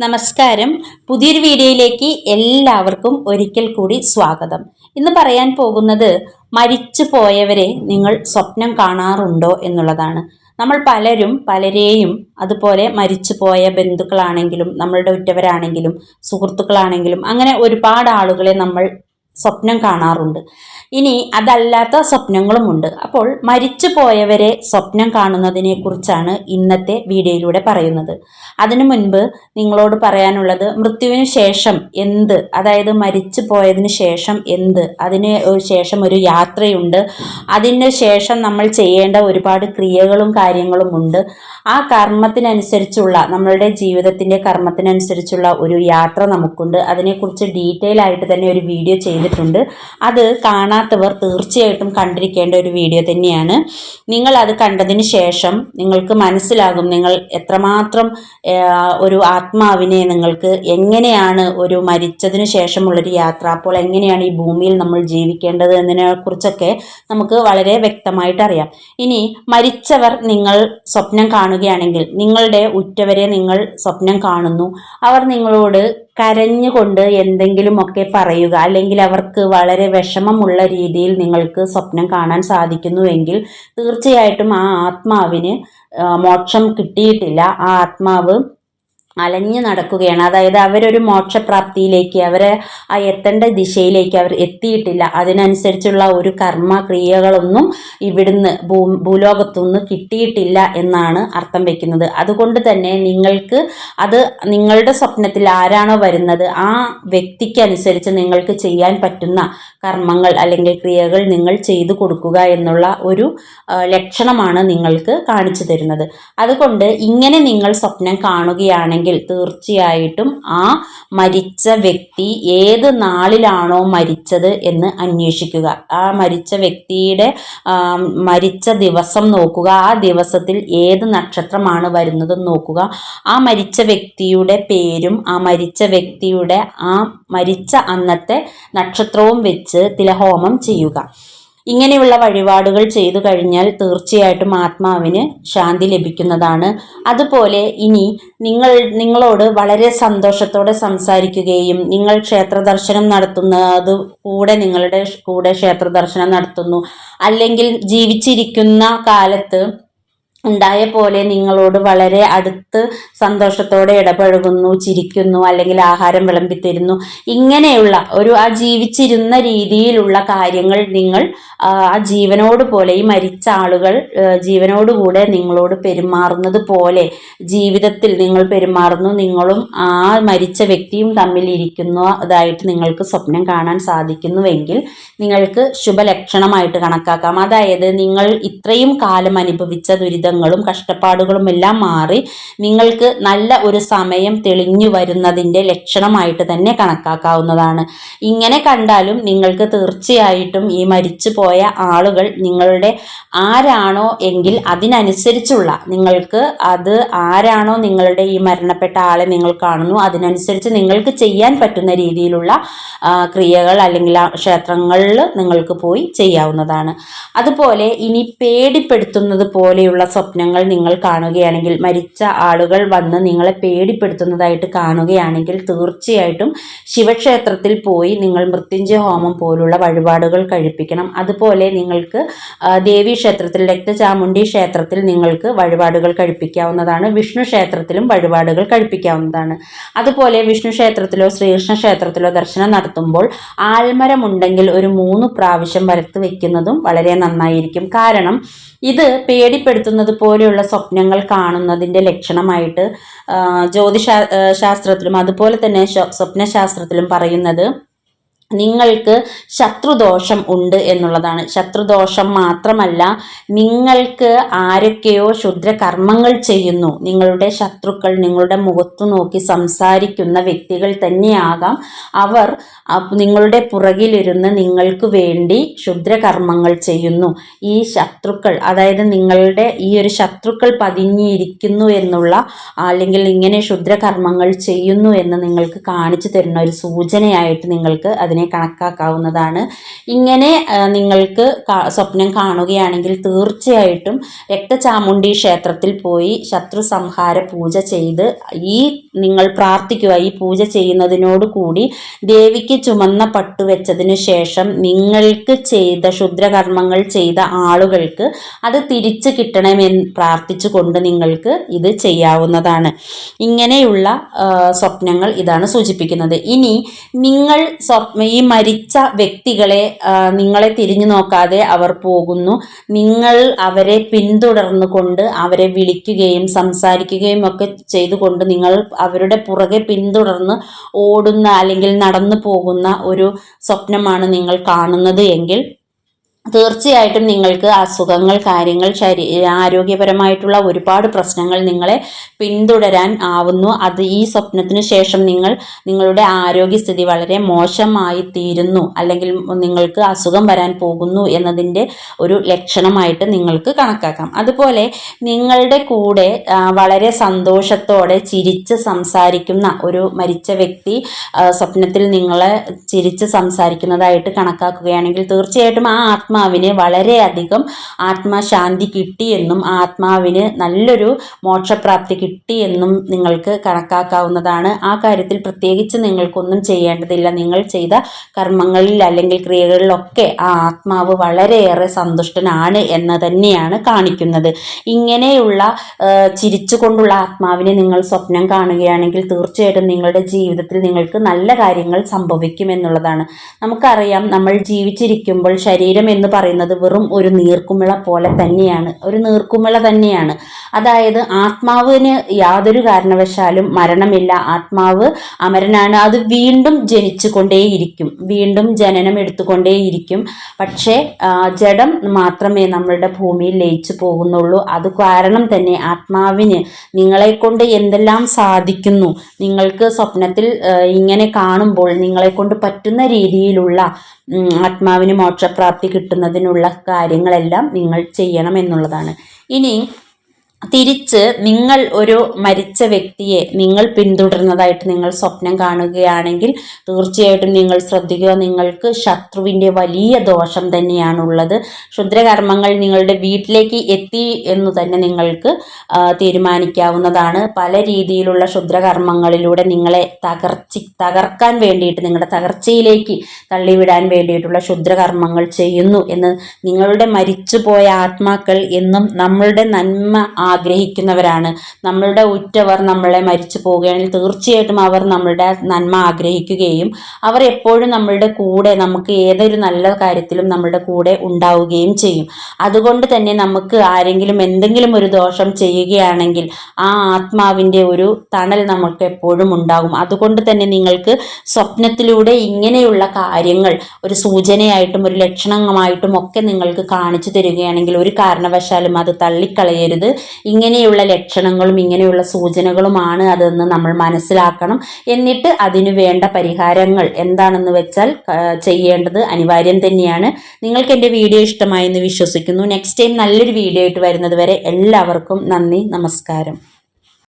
നമസ്കാരം. പുതിയൊരു വീഡിയോയിലേക്ക് എല്ലാവർക്കും ഒരിക്കൽ കൂടി സ്വാഗതം. ഇന്ന് പറയാൻ പോകുന്നത് മരിച്ചു പോയവരെ നിങ്ങൾ സ്വപ്നം കാണാറുണ്ടോ എന്നുള്ളതാണ്. നമ്മൾ പലരും പലരെയും അതുപോലെ മരിച്ചു പോയ ബന്ധുക്കളാണെങ്കിലും നമ്മളുടെ ഉറ്റവരാണെങ്കിലും സുഹൃത്തുക്കളാണെങ്കിലും അങ്ങനെ ഒരുപാട് ആളുകളെ നമ്മൾ സ്വപ്നം കാണാറുണ്ട്. ഇനി അതല്ലാത്ത സ്വപ്നങ്ങളുമുണ്ട്. അപ്പോൾ മരിച്ചു പോയവരെ സ്വപ്നം കാണുന്നതിനെ കുറിച്ചാണ് ഇന്നത്തെ വീഡിയോയിലൂടെ പറയുന്നത്. അതിനു മുൻപ് നിങ്ങളോട് പറയാനുള്ളത് മൃത്യുവിന് ശേഷം എന്ത് അതായത് മരിച്ചു പോയതിന് ശേഷം എന്ത് അതിന് ശേഷം ഒരു യാത്രയുണ്ട് അതിന് ശേഷം നമ്മൾ ചെയ്യേണ്ട ഒരുപാട് ക്രിയകളും കാര്യങ്ങളും ഉണ്ട്. ആ കർമ്മത്തിനനുസരിച്ചുള്ള നമ്മളുടെ ജീവിതത്തിന്റെ കർമ്മത്തിനനുസരിച്ചുള്ള ഒരു യാത്ര നമുക്കുണ്ട്. അതിനെക്കുറിച്ച് ഡീറ്റെയിൽ ആയിട്ട് തന്നെ ഒരു വീഡിയോ ചെയ്തിട്ടുണ്ട്. അത് കാണാത്തവർ തീർച്ചയായിട്ടും കണ്ടിരിക്കേണ്ട ഒരു വീഡിയോ തന്നെയാണ്. നിങ്ങൾ അത് കണ്ടതിന് ശേഷം നിങ്ങൾക്ക് മനസ്സിലാകും നിങ്ങൾ എത്രമാത്രം ഒരു ആത്മാവിനെ നിങ്ങൾക്ക് എങ്ങനെയാണ് ഒരു മരിച്ചതിന് ശേഷമുള്ളൊരു യാത്ര അപ്പോൾ എങ്ങനെയാണ് ഈ ഭൂമിയിൽ നമ്മൾ ജീവിക്കേണ്ടത് എന്നതിനെ കുറിച്ചൊക്കെ നമുക്ക് വളരെ വ്യക്തമായിട്ട് അറിയാം. ഇനി മരിച്ചവർ നിങ്ങൾ സ്വപ്നം കാണുകയാണെങ്കിൽ നിങ്ങളുടെ ഉറ്റവരെ നിങ്ങൾ സ്വപ്നം കാണുന്നു. അവർ നിങ്ങളോട് കരഞ്ഞുകൊണ്ട് എന്തെങ്കിലുമൊക്കെ പറയുക അല്ലെങ്കിൽ അവർക്ക് വളരെ വിഷമമുള്ള രീതിയിൽ നിങ്ങൾക്ക് സ്വപ്നം കാണാൻ സാധിക്കുന്നുവെങ്കിൽ തീർച്ചയായിട്ടും ആ ആത്മാവിന് മോക്ഷം കിട്ടിയിട്ടില്ല. ആ ആത്മാവ് അലഞ്ഞു നടക്കുകയാണ്. അതായത് അവരൊരു മോക്ഷപ്രാപ്തിയിലേക്ക് അവരെ ആ എത്തേണ്ട ദിശയിലേക്ക് അവർ എത്തിയിട്ടില്ല. അതിനനുസരിച്ചുള്ള ഒരു കർമ്മ ക്രിയകളൊന്നും ഇവിടുന്ന് ഭൂ ഭൂലോകത്തുനിന്ന് കിട്ടിയിട്ടില്ല എന്നാണ് അർത്ഥം വെക്കുന്നത്. അതുകൊണ്ട് തന്നെ നിങ്ങൾക്ക് അത് നിങ്ങളുടെ സ്വപ്നത്തിൽ ആരാണോ വരുന്നത് ആ വ്യക്തിക്കനുസരിച്ച് നിങ്ങൾക്ക് ചെയ്യാൻ പറ്റുന്ന കർമ്മങ്ങൾ അല്ലെങ്കിൽ ക്രിയകൾ നിങ്ങൾ ചെയ്തു കൊടുക്കുക എന്നുള്ള ഒരു ലക്ഷണമാണ് നിങ്ങൾക്ക് കാണിച്ചു തരുന്നത്. അതുകൊണ്ട് ഇങ്ങനെ നിങ്ങൾ സ്വപ്നം കാണുകയാണെങ്കിൽ തീർച്ചയായിട്ടും ആ മരിച്ച വ്യക്തി ഏത് നാളിലാണോ മരിച്ചത് എന്ന് അന്വേഷിക്കുക. ആ മരിച്ച വ്യക്തിയുടെ മരിച്ച ദിവസം നോക്കുക. ആ ദിവസത്തിൽ ഏത് നക്ഷത്രമാണ് വരുന്നതെന്ന് നോക്കുക. ആ മരിച്ച വ്യക്തിയുടെ പേരും ആ മരിച്ച വ്യക്തിയുടെ ആ മരിച്ച അന്നത്തെ നക്ഷത്രവും വെച്ച് തിലഹോമം ചെയ്യുക. ഇങ്ങനെയുള്ള വഴിപാടുകൾ ചെയ്തു കഴിഞ്ഞാൽ തീർച്ചയായിട്ടും ആത്മാവിന് ശാന്തി ലഭിക്കുന്നതാണ്. അതുപോലെ ഇനി നിങ്ങൾ നിങ്ങളോട് വളരെ സന്തോഷത്തോടെ സംസാരിക്കുകയും നിങ്ങൾ ക്ഷേത്ര ദർശനം നടത്തുന്നത് കൂടെ നിങ്ങളുടെ കൂടെ ക്ഷേത്ര ദർശനം നടത്തുന്നു. അല്ലെങ്കിൽ ജീവിച്ചിരിക്കുന്ന കാലത്ത് ഉണ്ടായ പോലെ നിങ്ങളോട് വളരെ അടുത്ത് സന്തോഷത്തോടെ ഇടപഴകുന്നു ചിരിക്കുന്നു അല്ലെങ്കിൽ ആഹാരം വിളമ്പിത്തരുന്നു. ഇങ്ങനെയുള്ള ഒരു ആ ജീവിച്ചിരുന്ന രീതിയിലുള്ള കാര്യങ്ങൾ നിങ്ങൾ ആ ജീവനോട് പോലെ ഈ മരിച്ച ആളുകൾ ജീവനോടുകൂടെ നിങ്ങളോട് പെരുമാറുന്നത് പോലെ ജീവിതത്തിൽ നിങ്ങൾ പെരുമാറുന്നു നിങ്ങളും ആ മരിച്ച വ്യക്തിയും തമ്മിൽ ഇരിക്കുന്നു അതായിട്ട് നിങ്ങൾക്ക് സ്വപ്നം കാണാൻ സാധിക്കുന്നുവെങ്കിൽ നിങ്ങൾക്ക് ശുഭലക്ഷണമായിട്ട് കണക്കാക്കാം. അതായത് നിങ്ങൾ ഇത്രയും കാലം അനുഭവിച്ച ദുരിതങ്ങളും കഷ്ടപ്പാടുകളും എല്ലാം മാറി നിങ്ങൾക്ക് നല്ല ഒരു സമയം തെളിഞ്ഞു വരുന്നതിന്റെ ലക്ഷണമായിട്ട് തന്നെ കണക്കാക്കാവുന്നതാണ്. ഇങ്ങനെ കണ്ടാലും നിങ്ങൾക്ക് തീർച്ചയായിട്ടും ഈ മരിച്ചു പോയ ആളുകൾ നിങ്ങളുടെ ആരാണോ എങ്കിൽ അതിനനുസരിച്ചുള്ള നിങ്ങൾക്ക് അത് ആരാണോ നിങ്ങളുടെ ഈ മരണപ്പെട്ട ആളെ നിങ്ങൾ കാണുന്നു അതിനനുസരിച്ച് നിങ്ങൾക്ക് ചെയ്യാൻ പറ്റുന്ന രീതിയിലുള്ള ക്രിയകൾ അല്ലെങ്കിൽ ക്ഷേത്രങ്ങളിൽ നിങ്ങൾക്ക് പോയി ചെയ്യാവുന്നതാണ്. അതുപോലെ ഇനി പേടിപ്പെടുത്തുന്നത് പോലെയുള്ള സ്വപ്നങ്ങൾ നിങ്ങൾ കാണുകയാണെങ്കിൽ മരിച്ച ആളുകൾ വന്ന് നിങ്ങളെ പേടിപ്പെടുത്തുന്നതായിട്ട് കാണുകയാണെങ്കിൽ തീർച്ചയായിട്ടും ശിവക്ഷേത്രത്തിൽ പോയി നിങ്ങൾ മൃത്യുഞ്ജയ ഹോമം പോലുള്ള വഴിപാടുകൾ കഴിപ്പിക്കണം. അതുപോലെ നിങ്ങൾക്ക് ദേവി ക്ഷേത്രത്തിൽ രക്തചാമുണ്ടി ക്ഷേത്രത്തിൽ നിങ്ങൾക്ക് വഴിപാടുകൾ കഴിപ്പിക്കാവുന്നതാണ്. വിഷ്ണു ക്ഷേത്രത്തിലും വഴിപാടുകൾ കഴിപ്പിക്കാവുന്നതാണ്. അതുപോലെ വിഷ്ണു ക്ഷേത്രത്തിലോ ശ്രീകൃഷ്ണ ക്ഷേത്രത്തിലോ ദർശനം നടത്തുമ്പോൾ ആൽമരമുണ്ടെങ്കിൽ ഒരു മൂന്ന് പ്രാവശ്യം വരത്ത് വെക്കുന്നതും വളരെ നന്നായിരിക്കും. കാരണം ഇത് പേടിപ്പെടുത്തുന്നത് പോലെയുള്ള സ്വപ്നങ്ങൾ കാണുന്നതിന്റെ ലക്ഷണമായിട്ട് ജ്യോതിഷ ശാസ്ത്രത്തിലും അതുപോലെ തന്നെ സ്വപ്നശാസ്ത്രത്തിലും പറയുന്നത് നിങ്ങൾക്ക് ശത്രുദോഷം ഉണ്ട് എന്നുള്ളതാണ്. ശത്രുദോഷം മാത്രമല്ല നിങ്ങൾക്ക് ആരൊക്കെയോ ക്ഷുദ്ര കർമ്മങ്ങൾ ചെയ്യുന്നു. നിങ്ങളുടെ ശത്രുക്കൾ നിങ്ങളുടെ മുഖത്തു നോക്കി സംസാരിക്കുന്ന വ്യക്തികൾ തന്നെയാകാം. അവർ നിങ്ങളുടെ പുറകിലിരുന്ന് നിങ്ങൾക്ക് വേണ്ടി ക്ഷുദ്രകർമ്മങ്ങൾ ചെയ്യുന്നു. ഈ ശത്രുക്കൾ അതായത് നിങ്ങളുടെ ഈ ഒരു ശത്രുക്കൾ പതിഞ്ഞിരിക്കുന്നു എന്നുള്ള അല്ലെങ്കിൽ ഇങ്ങനെ ക്ഷുദ്രകർമ്മങ്ങൾ ചെയ്യുന്നു എന്ന് നിങ്ങൾക്ക് കാണിച്ചു തരുന്ന ഒരു സൂചനയായിട്ട് നിങ്ങൾക്ക് അതിനെ അതിനെ കണക്കാക്കാവുന്നതാണ്. ഇങ്ങനെ നിങ്ങൾക്ക് സ്വപ്നം കാണുകയാണെങ്കിൽ തീർച്ചയായിട്ടും രക്തചാമുണ്ഡി ക്ഷേത്രത്തിൽ പോയി ശത്രു സംഹാര പൂജ ചെയ്ത് ഈ നിങ്ങൾ പ്രാർത്ഥിക്കുക ഈ പൂജ ചെയ്യുന്നതിനോട് കൂടി ദേവിക്ക് ചുമന്ന പട്ടു വെച്ചതിന് ശേഷം നിങ്ങൾക്ക് ചെയ്ത ക്ഷുദ്രകർമ്മങ്ങൾ ചെയ്ത ആളുകൾക്ക് അത് തിരിച്ചു കിട്ടണമെന്ന് പ്രാർത്ഥിച്ചുകൊണ്ട് നിങ്ങൾക്ക് ഇത് ചെയ്യാവുന്നതാണ്. ഇങ്ങനെയുള്ള സ്വപ്നങ്ങൾ ഇതാണ് സൂചിപ്പിക്കുന്നത്. ഇനി നിങ്ങൾ സ്വപ്ന ഈ മരിച്ച വ്യക്തികളെ നിങ്ങളെ തിരിഞ്ഞു നോക്കാതെ അവർ പോകുന്നു. നിങ്ങൾ അവരെ പിന്തുടർന്നു കൊണ്ട് അവരെ വിളിക്കുകയും സംസാരിക്കുകയും ഒക്കെ ചെയ്തുകൊണ്ട് നിങ്ങൾ അവരുടെ പുറകെ പിന്തുടർന്ന് ഓടുന്ന അല്ലെങ്കിൽ നടന്നു പോകുന്ന ഒരു സ്വപ്നമാണ് നിങ്ങൾ കാണുന്നത് എങ്കിൽ തീർച്ചയായിട്ടും നിങ്ങൾക്ക് അസുഖങ്ങൾ കാര്യങ്ങൾ ശരീ ആരോഗ്യപരമായിട്ടുള്ള ഒരുപാട് പ്രശ്നങ്ങൾ നിങ്ങളെ പിന്തുടരാൻ ആവുന്നു. അത് ഈ സ്വപ്നത്തിന് ശേഷം നിങ്ങൾ നിങ്ങളുടെ ആരോഗ്യസ്ഥിതി വളരെ മോശമായി തീരുന്നു. അല്ലെങ്കിൽ നിങ്ങൾക്ക് അസുഖം വരാൻ പോകുന്നു എന്നതിന്റെ ഒരു ലക്ഷണമായിട്ട് നിങ്ങൾക്ക് കണക്കാക്കാം. അതുപോലെ നിങ്ങളുടെ കൂടെ വളരെ സന്തോഷത്തോടെ ചിരിച്ച് സംസാരിക്കുന്ന ഒരു മരിച്ച വ്യക്തി സ്വപ്നത്തിൽ നിങ്ങളെ ചിരിച്ച് സംസാരിക്കുന്നതായിട്ട് കണക്കാക്കുകയാണെങ്കിൽ തീർച്ചയായിട്ടും ആ ആത്മാവിന് വളരെയധികം ആത്മശാന്തി കിട്ടിയെന്നും ആത്മാവിന് നല്ലൊരു മോക്ഷപ്രാപ്തി കിട്ടിയെന്നും നിങ്ങൾക്ക് കണക്കാക്കാവുന്നതാണ്. ആ കാര്യത്തിൽ പ്രത്യേകിച്ച് നിങ്ങൾക്കൊന്നും ചെയ്യേണ്ടതില്ല. നിങ്ങൾ ചെയ്ത കർമ്മങ്ങളിൽ അല്ലെങ്കിൽ ക്രിയകളിലൊക്കെ ആ ആത്മാവ് വളരെയേറെ സന്തുഷ്ടനാണ് എന്ന് തന്നെയാണ് കാണിക്കുന്നത്. ഇങ്ങനെയുള്ള ചിരിച്ചു ചിരിച്ചുകൊണ്ടുള്ള ആത്മാവിനെ നിങ്ങൾ സ്വപ്നം കാണുകയാണെങ്കിൽ തീർച്ചയായിട്ടും നിങ്ങളുടെ ജീവിതത്തിൽ നിങ്ങൾക്ക് നല്ല കാര്യങ്ങൾ സംഭവിക്കും എന്നുള്ളതാണ്. നമുക്കറിയാം നമ്മൾ ജീവിച്ചിരിക്കുമ്പോൾ ശരീരം എന്ന് പറയുന്നത് വെറും ഒരു നീർക്കുമിള പോലെ തന്നെയാണ്. ഒരു നീർക്കുമിള തന്നെയാണ്. അതായത് ആത്മാവിന് യാതൊരു കാരണവശാലും മരണമില്ല. ആത്മാവ് അമരനാണ്. അത് വീണ്ടും ജനിച്ചു കൊണ്ടേയിരിക്കും വീണ്ടും ജനനം എടുത്തുകൊണ്ടേയിരിക്കും. പക്ഷേ ജഡം മാത്രമേ നമ്മളുടെ ഭൂമിയിൽ ലയിച്ചു പോകുന്നുള്ളൂ. അത് കാരണം തന്നെ ആത്മാവിന് നിങ്ങളെ കൊണ്ട് എന്തെല്ലാം സാധിക്കുന്നു? നിങ്ങൾക്ക് സ്വപ്നത്തിൽ ഇങ്ങനെ കാണുമ്പോൾ നിങ്ങളെ കൊണ്ട് പറ്റുന്ന രീതിയിലുള്ള ആത്മാവിന് മോക്ഷപ്രാപ്തി കിട്ടുന്നതിനുള്ള കാര്യങ്ങളെല്ലാം നിങ്ങൾ ചെയ്യണം എന്നുള്ളതാണ്. ഇനി തിരിച്ച് നിങ്ങൾ ഒരു മരിച്ച വ്യക്തിയെ നിങ്ങൾ പിന്തുടരുന്നതായിട്ട് നിങ്ങൾ സ്വപ്നം കാണുകയാണെങ്കിൽ തീർച്ചയായിട്ടും നിങ്ങൾ ശ്രദ്ധിക്കുക. നിങ്ങൾക്ക് ശത്രുവിന്റെ വലിയ ദോഷം തന്നെയാണുള്ളത്. ക്ഷുദ്രകർമ്മങ്ങൾ നിങ്ങളുടെ വീട്ടിലേക്ക് എത്തി എന്ന് തന്നെ നിങ്ങൾക്ക് തീരുമാനിക്കാവുന്നതാണ്. പല രീതിയിലുള്ള ക്ഷുദ്രകർമ്മങ്ങളിലൂടെ നിങ്ങളെ തകർച്ചി തകർക്കാൻ വേണ്ടിയിട്ട് നിങ്ങളുടെ തകർച്ചയിലേക്ക് തള്ളിവിടാൻ വേണ്ടിയിട്ടുള്ള ക്ഷുദ്രകർമ്മങ്ങൾ ചെയ്യുന്നു എന്ന് നിങ്ങളുടെ മരിച്ചുപോയ ആത്മാക്കൾ എന്നും നമ്മളുടെ നന്മ ആഗ്രഹിക്കുന്നവരാണ്. നമ്മളുടെ ഉറ്റവർ നമ്മളെ മരിച്ചു പോവുകയാണെങ്കിൽ തീർച്ചയായിട്ടും അവർ നമ്മളുടെ നന്മ ആഗ്രഹിക്കുകയും അവർ എപ്പോഴും നമ്മളുടെ കൂടെ നമുക്ക് ഏതൊരു നല്ല കാര്യത്തിലും നമ്മളുടെ കൂടെ ഉണ്ടാവുകയും ചെയ്യും. അതുകൊണ്ട് തന്നെ നമുക്ക് ആരെങ്കിലും എന്തെങ്കിലും ഒരു ദോഷം ചെയ്യുകയാണെങ്കിൽ ആ ആത്മാവിന്റെ ഒരു തണൽ നമുക്ക് എപ്പോഴും ഉണ്ടാകും. അതുകൊണ്ട് തന്നെ നിങ്ങൾക്ക് സ്വപ്നത്തിലൂടെ ഇങ്ങനെയുള്ള കാര്യങ്ങൾ ഒരു സൂചനയായിട്ടും ഒരു ലക്ഷണമായിട്ടും ഒക്കെ നിങ്ങൾക്ക് കാണിച്ചു തരികയാണെങ്കിൽ ഒരു കാരണവശാലും അത് തള്ളിക്കളയരുത്. ഇങ്ങനെയുള്ള ലക്ഷണങ്ങളും ഇങ്ങനെയുള്ള സൂചനകളുമാണ് അതെന്ന് നമ്മൾ മനസ്സിലാക്കണം. എന്നിട്ട് അതിനു വേണ്ട പരിഹാരങ്ങൾ എന്താണെന്ന് വെച്ചാൽ ചെയ്യേണ്ടത് അനിവാര്യം തന്നെയാണ്. നിങ്ങൾക്ക് എന്റെ വീഡിയോ ഇഷ്ടമായെന്ന് വിശ്വസിക്കുന്നു. നെക്സ്റ്റ് ടൈം നല്ലൊരു വീഡിയോ ആയിട്ട് വരുന്നത് വരെ എല്ലാവർക്കും നന്ദി നമസ്കാരം.